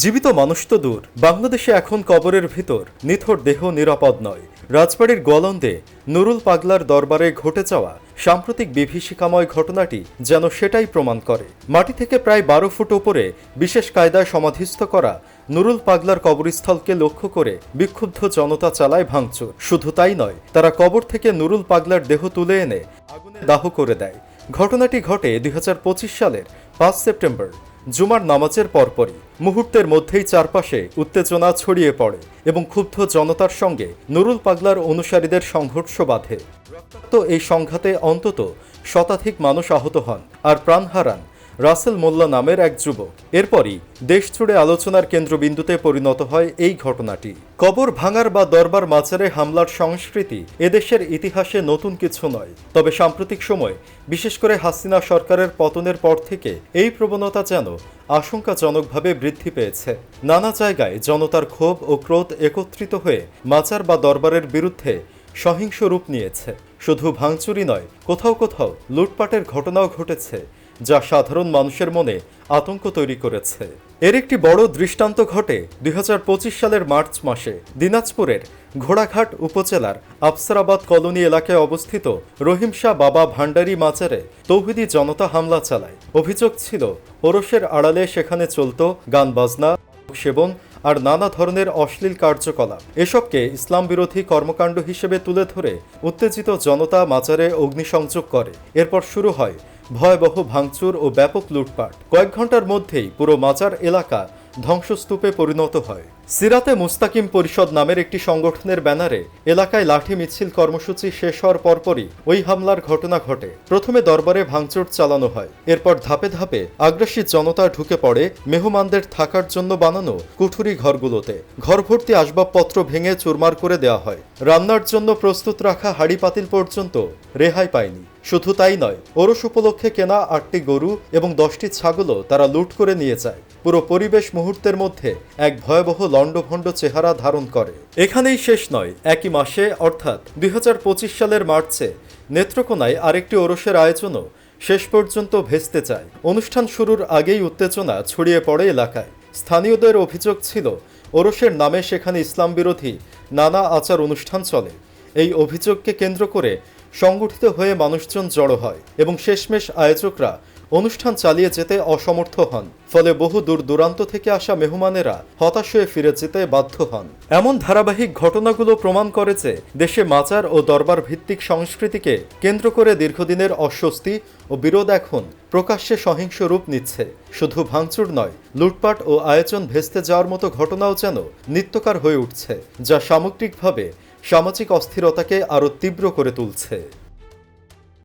জীবিত মানুষ তো দূর। বাংলাদেশে এখন কবরের ভিতর। নিথর দেহ নিরাপদ নয়। রাজবাড়ির গোয়ালন্দে নুরুল পাগলার দরবারে ঘটে যাওয়া সাম্প্রতিক বিভীষিকাময় ঘটনাটি যেন সেটাই প্রমাণ করে। মাটি থেকে প্রায় বারো ফুট ওপরে বিশেষ কায়দায় সমাধিস্থ করা নুরুল পাগলার কবরস্থলকে লক্ষ্য করে বিক্ষুব্ধ জনতা চালায় ভাঙচুর। শুধু তাই নয়, তারা কবর থেকে নুরুল পাগলার দেহ তুলে এনে আগুনে দাহ করে দেয়। ঘটনাটি ঘটে দুই হাজার পঁচিশ সালের পাঁচ সেপ্টেম্বর। জুমার নামাজের পরপরই মুহূর্তের মধ্যেই চারপাশে উত্তেজনা ছড়িয়ে পড়ে এবং ক্ষুব্ধ জনতার সঙ্গে নুরুল পাগলার অনুসারীদের সংঘর্ষ বাধে। তো এই সংঘাতে অন্তত শতাধিক মানুষ আহত হন আর প্রাণ হারান। রাসেল মোল্লা নামের এক যুবক। এরপরই দেশ জুড়ে আলোচনার কেন্দ্রবিন্দুতে পরিণত হয় এই ঘটনাটি। কবর ভাঙার বা দরবার মাচারে হামলার সংস্কৃতি এদেশের ইতিহাসে নতুন কিছু নয়। তবে সাম্প্রতিক সময়, বিশেষ করে হাসিনা সরকারের পতনের পর থেকে এই প্রবণতা যেন আশঙ্কাজনকভাবে বৃদ্ধি পেয়েছে। নানা জায়গায় জনতার ক্ষোভ ও ক্রোধ একত্রিত হয়ে মাচার বা দরবারের বিরুদ্ধে সহিংস রূপ নিয়েছে। শুধু ভাঙচুরি নয়, কোথাও কোথাও লুটপাটের ঘটনাও ঘটেছে, যা সাধারণ মানুষের মনে আতঙ্ক তৈরি করেছে। এর একটি বড় দৃষ্টান্ত ঘটে দুই হাজার পঁচিশ সালের মার্চ মাসে দিনাজপুরের ঘোড়াঘাট উপজেলার আফসারাবাদ কলোনি এলাকায় অবস্থিত রহিম শাহ বাবা ভান্ডারি মাচারে তৌহিদি জনতা হামলা চালায়। অভিযোগ ছিল, ওরসের আড়ালে সেখানে চলত গান বাজনা সেবন আর নানা ধরনের অশ্লীল কার্যকলাপ। এসবকে ইসলাম বিরোধী কর্মকাণ্ড হিসেবে তুলে ধরে উত্তেজিত জনতা মাজারে অগ্নিসংযোগ করে। এরপর শুরু হয় ভয়াবহ ভাঙচুর ও ব্যাপক লুটপাট। কয়েক ঘণ্টার মধ্যেই পুরো মাজার এলাকা ধ্বংসস্তূপে পরিণত হয়। সিরাতে মুস্তাকিম পরিষদ নামের একটি সংগঠনের ব্যানারে এলাকায় লাঠি মিছিল কর্মসূচি শেষ হওয়ার পরপরই ওই হামলার ঘটনা ঘটে। প্রথমে দরবারে ভাঙচুর চালানো হয়। এরপর ধাপে ধাপে আগ্রাসী জনতা ঢুকে পড়ে, মেহমানদের থাকার জন্য বানানো কুঠুরি ঘরগুলোতে। ঘর ভর্তি আসবাবপত্র ভেঙে চুরমার করে দেওয়া হয়। রান্নার জন্য প্রস্তুত রাখা হাড়ি পাতিল পর্যন্ত রেহাই পায়নি। শুধু তাই নয়, ওরস উপলক্ষে কেনা আটটি গরু এবং দশটি ছাগলও তারা লুট করে নিয়ে যায়। পুরো পরিবেশ মুহূর্তের মধ্যে এক ভয়াবহ লণ্ডভণ্ড চেহারা ধারণ করে। এখানেই শেষ নয়, একই মাসে, অর্থাৎ দুই হাজার পঁচিশ সালের মার্চে, নেত্রকোনায় আরেকটি ওরসের আয়োজনও শেষ পর্যন্ত ভেস্তে চায় অনুষ্ঠান শুরুর আগেই উত্তেজনা ছড়িয়ে পড়ে এলাকায়। স্থানীয়দের অভিযোগ ছিল, ওরসের নামে সেখানে ইসলাম বিরোধী নানা আচার অনুষ্ঠান চলে। এই অভিযোগকে কেন্দ্র করে সংগঠিত হয়ে মানুষজন জড়ো হয় এবং শেষমেশ আয়োজকরা অনুষ্ঠান চালিয়ে যেতে অসমর্থ হন। ফলে বহু দূর দূরান্ত থেকে আসা মেহমানেরা হতাশ হয়ে ফিরে যেতে বাধ্য হন। এমন ধারাবাহিক ঘটনাগুলো প্রমাণ করে যে দেশে মাচার ও দরবার ভিত্তিক সংস্কৃতিকে কেন্দ্র করে দীর্ঘদিনের অস্বস্তি ও বিরোধ এখন প্রকাশ্যে সহিংস রূপ নিচ্ছে। শুধু ভাঙচুর নয়, লুটপাট ও আয়োজন ভেস্তে যাওয়ার মতো ঘটনাও যেন নিত্যকার হয়ে উঠছে, যা সামগ্রিকভাবে সামাজিক অস্থিরতাকে আরও তীব্র করে তুলছে।